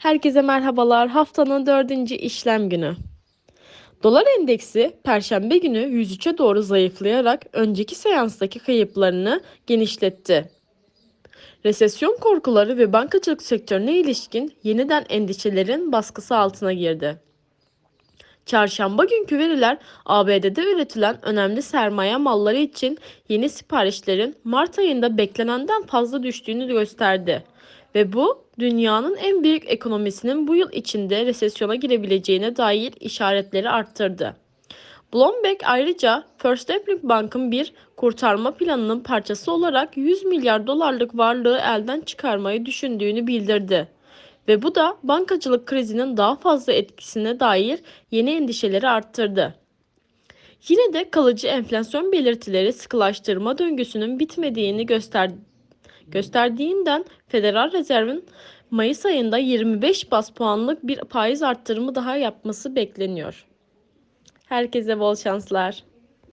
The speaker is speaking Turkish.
Herkese merhabalar. Haftanın dördüncü işlem günü. Dolar endeksi Perşembe günü 103'e doğru zayıflayarak önceki seanstaki kayıplarını genişletti. Resesyon korkuları ve bankacılık sektörüne ilişkin yeniden endişelerin baskısı altına girdi. Çarşamba günkü veriler ABD'de üretilen önemli sermaye malları için yeni siparişlerin Mart ayında beklenenden fazla düştüğünü gösterdi. Ve bu dünyanın en büyük ekonomisinin bu yıl içinde resesyona girebileceğine dair işaretleri arttırdı. Bloomberg ayrıca First Republic Bank'ın bir kurtarma planının parçası olarak 100 milyar dolarlık varlığı elden çıkarmayı düşündüğünü bildirdi. Ve bu da bankacılık krizinin daha fazla etkisine dair yeni endişeleri arttırdı. Yine de kalıcı enflasyon belirtileri sıkılaştırma döngüsünün bitmediğini göster gösterdiğinden Federal Rezerv'in Mayıs ayında 25 bas puanlık bir faiz arttırımı daha yapması bekleniyor. Herkese bol şanslar.